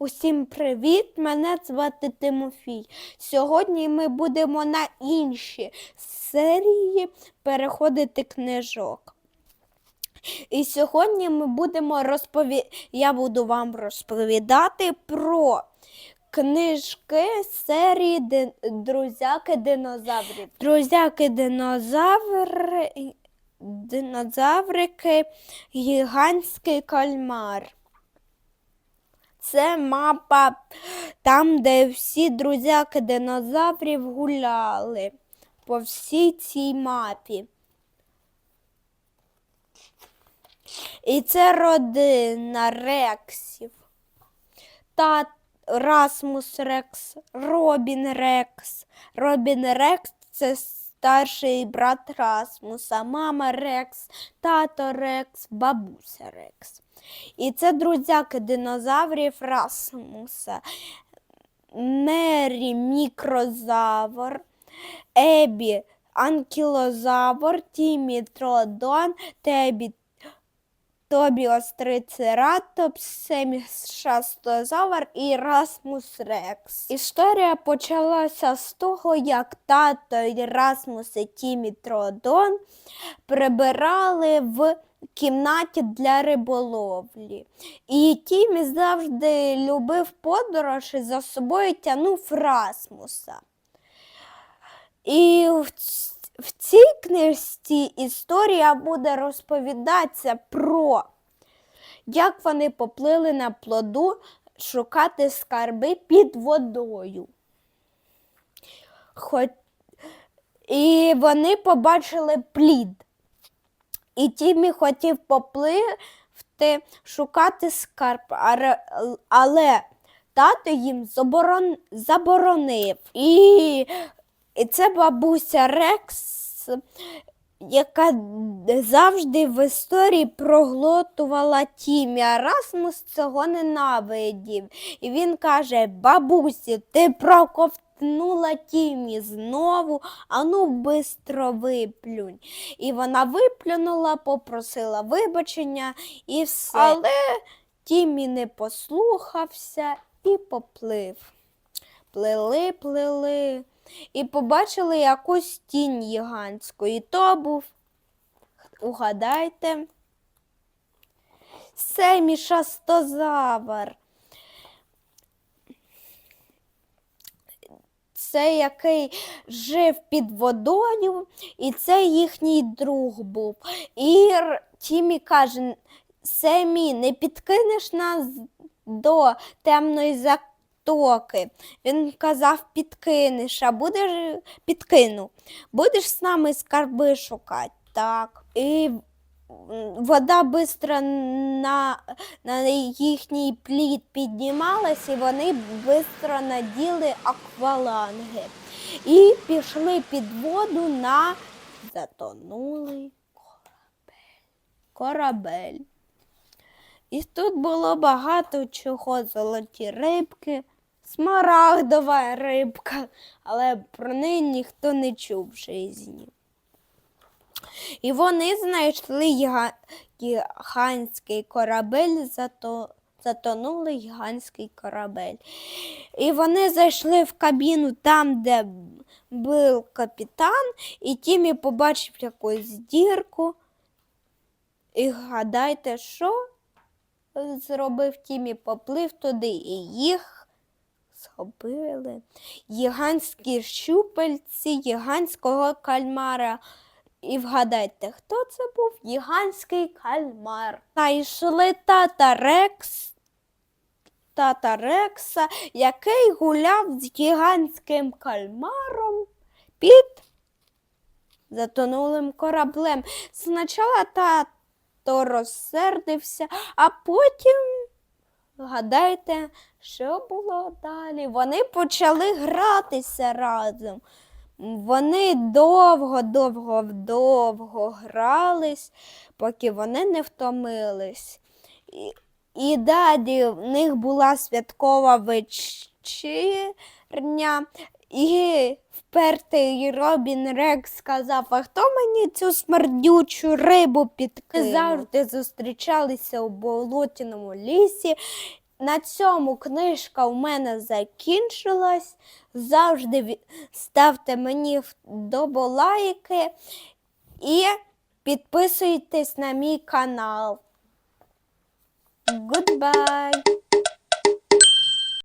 Усім привіт! Мене звати Тимофій. Сьогодні ми будемо на інші серії переходити книжок. І сьогодні ми будемо розпові... я буду вам розповідати про книжки серії Ди- Друзяки динозаврів. Друзяки динозаври... динозаврики, гігантський кальмар. Це мапа там, де всі друзяки динозаврів гуляли по всій цій мапі. І це родина Рексів. Та Расмус Рекс, Робін Рекс. Робін Рекс це старший брат Расмуса, мама Рекс, тато Рекс, бабуся Рекс. І це друзяки динозаврів Расмуса. Мері мікрозавр, Ебі анкілозавр, Тімі тродон, Тебі Тобі острицератопс, Семі шастозавр і Расмус Рекс. Історія почалася з того, як тато і Расмус і Тімі Тродон прибирали в кімнаті для риболовлі. І Тімі завжди любив подорож і за собою тягнув Расмуса. І в, в цій книжці історія буде розповідатися про як вони поплили на плоду шукати скарби під водою. Хоч... І вони побачили плід. І Тімі хотів попливти шукати скарб, але тато їм заборон... заборонив. І, і це бабуся Рекс, яка завжди в історії проглотувала Тімі, а Расмус цього ненавидів. І він каже: бабусі, ти проковтнула Тімі знову, ану бистро виплюнь. І вона виплюнула, попросила вибачення і все. Але Тімі не послухався і поплив. Плили, плили і побачили якусь тінь гігантську. І то був, угадайте, Семі шастозавр. Це який жив під водою, і це їхній друг був. І Тімі каже: Семі, не підкинеш нас до темної затоки. Він казав, підкинеш, а будеш підкину. Будеш з нами скарби шукати. Так. І вода швидко на, на їхній плід піднімалась, і вони швидко наділи акваланги. І пішли під воду на затонулий корабель. корабель. І тут було багато чого, золоті рибки, смарагдова рибка, але про неї ніхто не чув в житті. І вони знайшли гіга- гігантський корабель, зато, затонули гігантський корабель. І вони зайшли в кабіну там, де був капітан, і Тімі побачив якусь дірку. І гадайте, що зробив Тімі, поплив туди і їх схопили. Гігантські щупальці гігантського кальмара. І вгадайте, хто це був? Гігантський кальмар. Знайшли тата Рекс, тата Рекса, який гуляв з гігантським кальмаром під затонулим кораблем. Спочатку тато розсердився, а потім, гадайте, що було далі? Вони почали гратися разом. Вони довго, довго, довго грались, поки вони не втомились. І, і далі в них була святкова вечірня, і впертий Робін Рекс сказав, а хто мені цю смердючу рибу підкинув? Завжди зустрічалися у болотяному лісі на цьому книжка у мене закінчилась. Завжди ставте мені вдоболайки і підписуйтесь на мій канал. Goodbye!